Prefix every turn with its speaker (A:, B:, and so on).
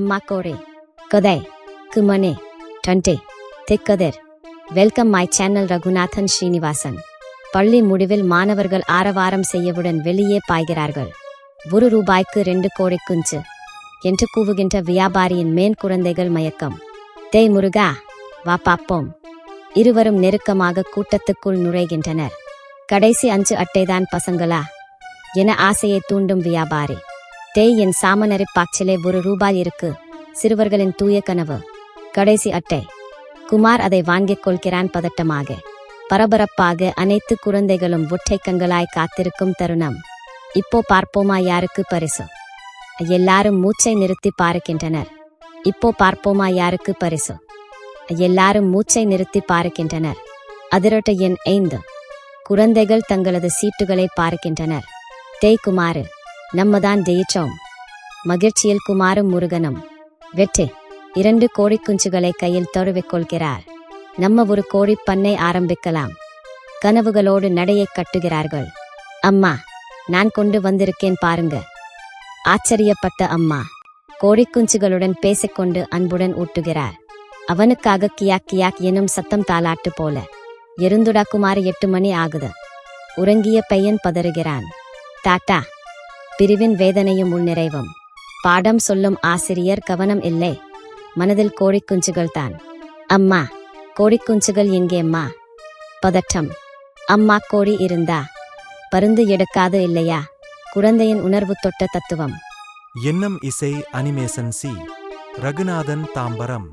A: அம்மா கோரே. கதை குமனே டண்டே திக்கதர். Welcome my channel Raghunathan Srinivasan. பள்ளி முடிவில் மாணவர்கள் ஆரவாரம் செய்யவுடன் வெளியே பாய்கிறார்கள். ஒரு ரூபாய்க்கு ரெண்டு கோடி குஞ்சு என்று கூவுகின்ற வியாபாரியின் மேன் குழந்தைகள் மயக்கம். தேய் முருகா வா பாப்போம். இருவரும் நெருக்கமாக கூட்டத்துக்குள் நுழைகின்றனர். கடைசி அஞ்சு அட்டைதான் பசங்களா? என ஆசையை தூண்டும் வியாபாரி. தேய் என் சாமனரி பாக்சிலே ஒரு ரூபாய் இருக்கு. சிறுவர்களின் தூய கனவு. கடைசி அட்டை. குமார் அதை வாங்கிக் கொள்கிறான் பதட்டமாக. பரபரப்பாக அனைத்து குழந்தைகளும் ஒற்றை காத்திருக்கும் தருணம். இப்போ பார்ப்போமா யாருக்கு பரிசு? எல்லாரும் மூச்சை நிறுத்தி பார்க்கின்றனர். இப்போ பார்ப்போமா யாருக்கு பரிசு? எல்லாரும் மூச்சை நிறுத்தி பார்க்கின்றனர். அதிரட்ட எண் ஐந்து. குழந்தைகள் தங்களது சீட்டுகளை பார்க்கின்றனர். தேய் குமாரு நம்மதான் ஜெயிச்சோம். மகிழ்ச்சியில் குமாரும் முருகனும். வெற்றி. இரண்டு கோழி குஞ்சுகளை கையில் தழுவிக் கொள்கிறார் நம்ம ஒரு கோழி பண்ணை ஆரம்பிக்கலாம். கனவுகளோடு நடையை கட்டுகிறார்கள். அம்மா நான் கொண்டு வந்திருக்கேன் பாருங்க. ஆச்சரியப்பட்ட அம்மா. கோழிக்குஞ்சுகளுடன் பேசிக்கொண்டு அன்புடன் ஊட்டுகிறார். அவனுக்காக கியாக் கியாக் எனும் சத்தம் தாளாட்டு போல. எருந்துடா குமார் எட்டு மணி ஆகுது. உறங்கிய பையன் பதறுகிறான். டாட்டா பிரிவின் வேதனையும் உள்நிறைவும் பாடம் சொல்லும் ஆசிரியர் கவனம் இல்லை. மனதில் கோழிக்குஞ்சுகள் தான் அம்மா கோழிக்குஞ்சுகள் எங்கேம்மா பதட்டம் அம்மா கோழி இருந்தா? பருந்து எடுக்காது இல்லையா? குழந்தையின் உணர்வு தொட்ட தத்துவம்.
B: எண்ணம் இசை அனிமேசன் சி. ரகுநாதன் தாம்பரம்.